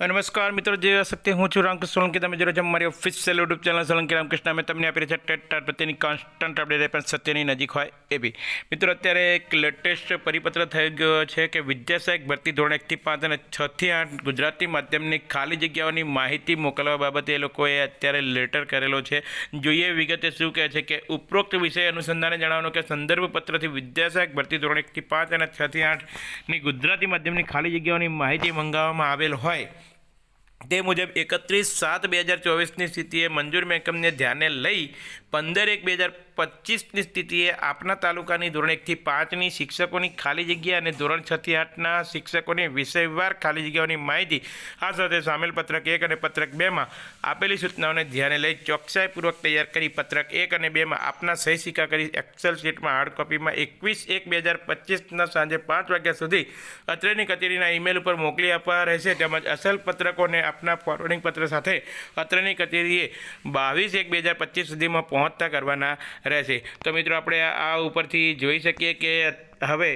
નમસ્કાર મિત્રો, જે સત્ય હું છું રામકૃષ્ણ સોલંકી, તમે જોડે છો મારી official YouTube channel Solanki Ramkrishna. અમે તમને આપી રહ્યા છે ટેટ ટાટ પ્રત્યેની કોન્સ્ટન્ટ અપડેટ પણ સત્યની નજીક હોય એ બી મિત્રો, અત્યારે એક લેટેસ્ટ પરિપત્ર થઈ ગયો છે કે વિદ્યાસહાયક ભરતી ધોરણ એકથી પાંચ અને છથી આઠ ગુજરાતી માધ્યમની ખાલી જગ્યાઓની માહિતી મોકલવા બાબતે એ લોકોએ અત્યારે લેટર કરેલો છે. જોઈએ વિગતે શું કહે છે કે ઉપરોક્ત વિષય અનુસંધાને જણાવવાનું કે સંદર્ભ પત્રથી વિદ્યાસહાયક ભરતી ધોરણ એકથી પાંચ અને છથી આઠની ગુજરાતી માધ્યમની ખાલી જગ્યાઓની માહિતી મંગાવવામાં આવેલ હોય. તે મુજબ એકત્રીસ સાત બે હજાર ચોવીસની સ્થિતિએ મંજૂર મહેકમને ધ્યાને લઈ પંદર એક બે હજાર પચીસની સ્થિતિએ આપના તાલુકાની ધોરણ એકથી પાંચની શિક્ષકોની ખાલી જગ્યા અને ધોરણ છથી આઠના શિક્ષકોની વિષયવાર ખાલી જગ્યાઓની માહિતી આ સાથે સામેલ પત્રક એક અને પત્રક બેમાં આપેલી સૂચનાઓને ધ્યાને લઈ ચોકસાઈપૂર્વક તૈયાર કરી પત્રક એક અને બેમાં આપના સહી સિક્કા કરી એક્સેલ શીટમાં હાર્ડ કોપીમાં એકવીસ એક બે હજાર પચીસના સાંજે પાંચ વાગ્યા સુધી અત્રેની કચેરીના ઈમેલ ઉપર મોકલી આપવા રહેશે તેમજ અસલ પત્રકોને આપના ફોરવર્ડિંગ પત્ર સાથે પત્રની કચેરીએ બાવીસ એક બે હજાર પચીસ સુધીમાં પહોંચતા કરવાના રહેશે. તો મિત્રો, આપણે આ ઉપરથી જોઈ શકીએ કે હવે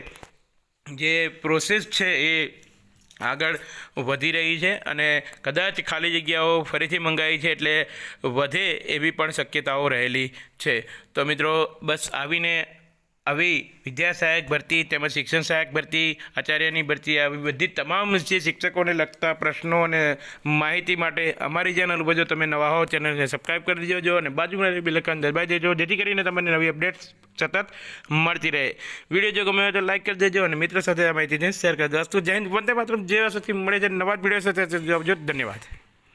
જે પ્રોસેસ છે એ આગળ વધી રહી છે અને કદાચ ખાલી જગ્યાઓ ફરીથી મંગાવી છે એટલે વધે એવી પણ શક્યતાઓ રહેલી છે. તો મિત્રો, બસ આવીને આવી વિદ્યા સહાયક ભરતી તેમજ શિક્ષણ સહાયક ભરતી, આચાર્યની ભરતી, આવી બધી તમામ જે શિક્ષકોને લગતા પ્રશ્નો અને માહિતી માટે અમારી ચેનલ ઉપર જો તમે નવા હો, ચેનલને સબસ્ક્રાઈબ કરી દેજો અને બાજુમાં બિલકન દબાઈ દેજો, જેથી કરીને તમને નવી અપડેટ્સ સતત મળતી રહે. વીડિયો જો ગમે તો લાઈક કરી દેજો અને મિત્રો સાથે આ માહિતીને શેર કરી દો અસ્તુ જય હિન્દ, વંદે માત્ર જે સુધી મળે છે નવા જ વીડિયો સાથે. ધન્યવાદ.